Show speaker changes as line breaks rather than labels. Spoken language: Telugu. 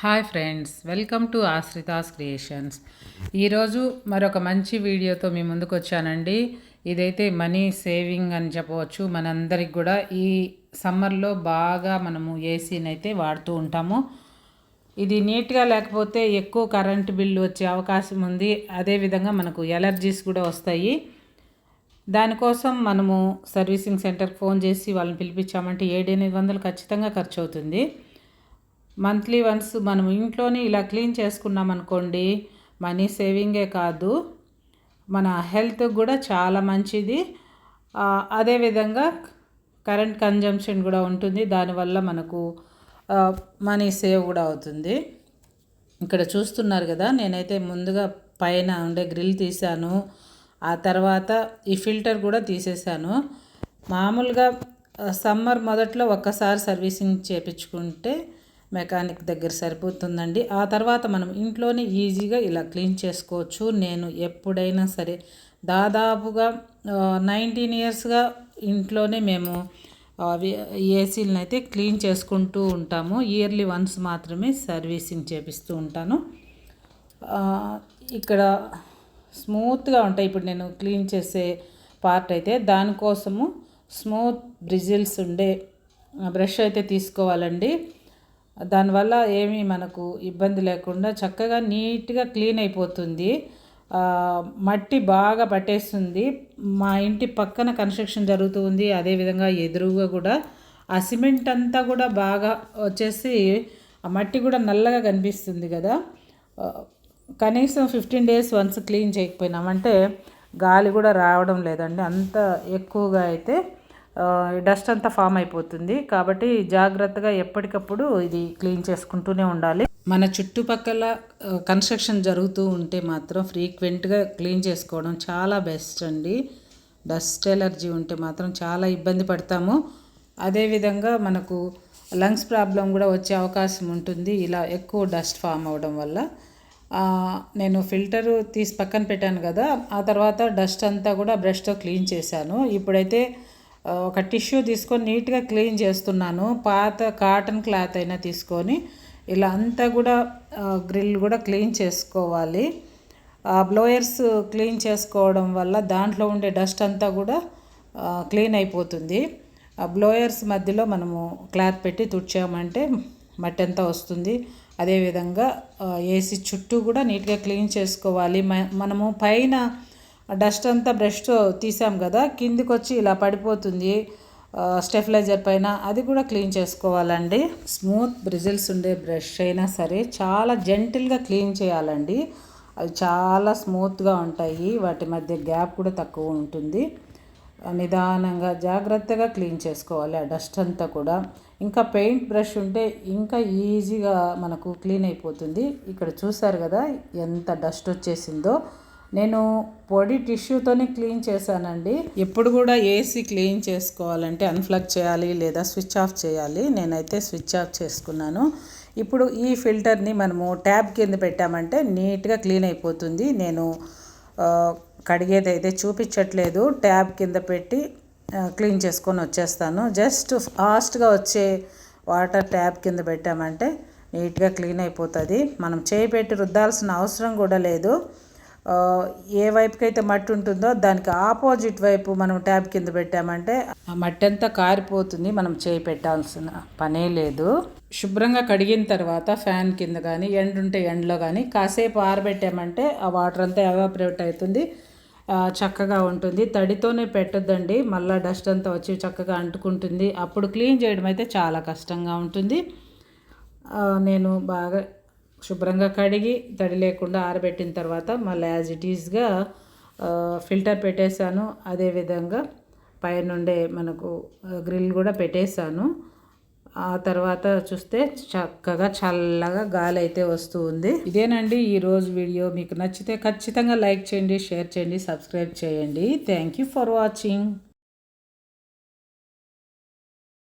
Hi friends welcome to Ashritha's creations. ఈరోజు మరొక మంచి వీడియోతో మీ ముందుకు వచ్చానండి. ఇదైతే మనీ సేవింగ్ అని చెప్పవచ్చు. మనందరికి కూడా ఈ సమ్మర్లో బాగా మనము ఏసీని అయితే వాడుతూ ఉంటాము. ఇది నీట్గా లేకపోతే ఎక్కువ కరెంటు బిల్లు వచ్చే అవకాశం ఉంది. అదేవిధంగా మనకు ఎలర్జీస్ కూడా వస్తాయి. దానికోసం మనము సర్వీసింగ్ సెంటర్కి ఫోన్ చేసి వాళ్ళని పిలిపించామంటే ఏడెనిమిది వందలు ఖచ్చితంగా ఖర్చు అవుతుంది మంత్లీ వన్స్ మనం ఇంట్లోనే ఇలా క్లీన్ చేసుకున్నాం అనుకోండి మనీ సేవింగే కాదు. మన హెల్త్ కూడా చాలా మంచిది. అదేవిధంగా కరెంట్ కన్జంప్షన్ కూడా ఉంటుంది. దానివల్ల మనకు మనీ సేవ్ కూడా అవుతుంది. ఇక్కడ చూస్తున్నారు కదా నేనైతే ముందుగా పైన ఉండే గ్రిల్ తీశాను. ఆ తర్వాత ఈ ఫిల్టర్ కూడా తీసేసాను మామూలుగా సమ్మర్ మొదట్లో ఒక్కసారి సర్వీసింగ్ చేపించుకుంటే మెకానిక్ దగ్గర సరిపోతుందండి. ఆ తర్వాత మనం ఇంట్లోనే ఈజీగా ఇలా క్లీన్ చేసుకోవచ్చు. నేను ఎప్పుడైనా సరే దాదాపుగా నైన్టీన్ ఇయర్స్గా ఇంట్లోనే మేము ఏసీలను అయితే క్లీన్ చేసుకుంటూ ఉంటాము. ఇయర్లీ వన్స్ మాత్రమే సర్వీసింగ్ చేపిస్తూ ఉంటాను. ఇక్కడ స్మూత్గా ఉంటాయి. ఇప్పుడు నేను క్లీన్ చేసే పార్ట్ అయితే దానికోసము స్మూత్ బ్రిజిల్స్ ఉండే బ్రష్ అయితే తీసుకోవాలండి. దానివల్ల ఏమీ మనకు ఇబ్బంది లేకుండా చక్కగా నీట్గా క్లీన్ అయిపోతుంది. మట్టి బాగా పట్టేస్తుంది. మా ఇంటి పక్కన కన్స్ట్రక్షన్ జరుగుతూ ఉంది. అదేవిధంగా ఎదురుగా కూడా ఆ సిమెంట్ అంతా కూడా బాగా వచ్చేసి ఆ మట్టి కూడా నల్లగా కనిపిస్తుంది కదా. కనీసం ఫిఫ్టీన్ డేస్ వన్స్ క్లీన్ చేయకపోయినామంటే గాలి కూడా రావడం లేదండి. అంత ఎక్కువగా అయితే డస్ట్ అంతా ఫామ్ అయిపోతుంది. కాబట్టి జాగ్రత్తగా ఎప్పటికప్పుడు ఇది క్లీన్ చేసుకుంటూనే ఉండాలి. మన చుట్టుపక్కల కన్స్ట్రక్షన్ జరుగుతూ ఉంటే మాత్రం ఫ్రీక్వెంట్గా క్లీన్ చేసుకోవడం చాలా బెస్ట్ అండి. డస్ట్ ఎలర్జీ ఉంటే మాత్రం చాలా ఇబ్బంది పడతాము. అదేవిధంగా మనకు లంగ్స్ ప్రాబ్లం కూడా వచ్చే అవకాశం ఉంటుంది. ఇలా ఎక్కువ డస్ట్ ఫామ్ అవ్వడం వల్ల. నేను ఫిల్టరు తీసి పక్కన పెట్టాను కదా ఆ తర్వాత డస్ట్ అంతా కూడా బ్రష్తో క్లీన్ చేశాను. ఇప్పుడైతే ఒక టిష్యూ తీసుకొని నీట్గా క్లీన్ చేస్తున్నాను. పాత కాటన్ క్లాత్ అయినా తీసుకొని ఇలా అంతా కూడా గ్రిల్ కూడా క్లీన్ చేసుకోవాలి. బ్లోయర్స్ క్లీన్ చేసుకోవడం వల్ల దాంట్లో ఉండే డస్ట్ అంతా కూడా క్లీన్ అయిపోతుంది. ఆ బ్లోయర్స్ మధ్యలో మనము క్లాత్ పెట్టి తుడిచామంటే మట్టి అంతా వస్తుంది. అదేవిధంగా ఏసీ చుట్టూ కూడా నీట్గా క్లీన్ చేసుకోవాలి. మనము పైన డస్ట్ అంతా బ్రష్తో తీసాం కదా కిందికి వచ్చి ఇలా పడిపోతుంది స్టెఫిలైజర్ పైన. అది కూడా క్లీన్ చేసుకోవాలండి. స్మూత్ బ్రిజిల్స్ ఉండే బ్రష్ అయినా సరే చాలా జెంటిల్గా క్లీన్ చేయాలండి. అవి చాలా స్మూత్గా ఉంటాయి. వాటి మధ్య గ్యాప్ కూడా తక్కువ ఉంటుంది. నిదానంగా జాగ్రత్తగా క్లీన్ చేసుకోవాలి ఆ డస్ట్ అంతా కూడా. ఇంకా పెయింట్ బ్రష్ ఉంటే ఇంకా ఈజీగా మనకు క్లీన్ అయిపోతుంది. ఇక్కడ చూసారు కదా ఎంత డస్ట్ వచ్చేసిందో. నేను పొడి టిష్యూతోనే క్లీన్ చేశానండి. ఎప్పుడు కూడా ఏసీ క్లీన్ చేసుకోవాలంటే అన్ప్లగ్ చేయాలి లేదా స్విచ్ ఆఫ్ చేయాలి. నేనైతే స్విచ్ ఆఫ్ చేసుకున్నాను. ఇప్పుడు ఈ ఫిల్టర్ని మనము ట్యాబ్ కింద పెట్టామంటే నీట్గా క్లీన్ అయిపోతుంది. నేను కడిగేది అయితే చూపించట్లేదు. ట్యాబ్ కింద పెట్టి క్లీన్ చేసుకొని వచ్చేస్తాను. జస్ట్ ఫాస్ట్గా వచ్చే వాటర్ ట్యాబ్ కింద పెట్టామంటే నీట్గా క్లీన్ అయిపోతుంది. మనం చేయి పెట్టి రుద్దాల్సిన అవసరం కూడా లేదు. ఏ వైపుకైతే మట్టి ఉంటుందో దానికి ఆపోజిట్ వైపు మనం ట్యాప్ కింద పెట్టామంటే ఆ మట్టి అంతా కారిపోతుంది మనం చేయి పెట్టాల్సిన పనే లేదు. శుభ్రంగా కడిగిన తర్వాత ఫ్యాన్ కింద కానీ ఎండ ఉంటే ఎండలో కానీ కాసేపు ఆరబెట్టామంటే ఆ వాటర్ అంతా ఎవాపరేట్ అవుతుంది చక్కగా ఉంటుంది. తడితోనే పెట్టద్దండి మళ్ళీ డస్ట్ అంతా వచ్చి చక్కగా అంటుకుంటుంది. అప్పుడు క్లీన్ చేయడం అయితే చాలా కష్టంగా ఉంటుంది. నేను బాగా శుభ్రంగా కడిగి తడి లేకుండా ఆరబెట్టిన తర్వాత మళ్ళీ యాజ్ ఇట్ ఈజ్గా ఫిల్టర్ పెట్టేశాను. అదేవిధంగా పైనుండే మనకు గ్రిల్ కూడా పెట్టేశాను. ఆ తర్వాత చూస్తే చక్కగా చల్లగా గాలి అయితే వస్తూ ఉంది. ఇదేనండి ఈరోజు వీడియో. మీకు నచ్చితే ఖచ్చితంగా లైక్ చేయండి షేర్ చేయండి సబ్స్క్రైబ్ చేయండి. Thank you for watching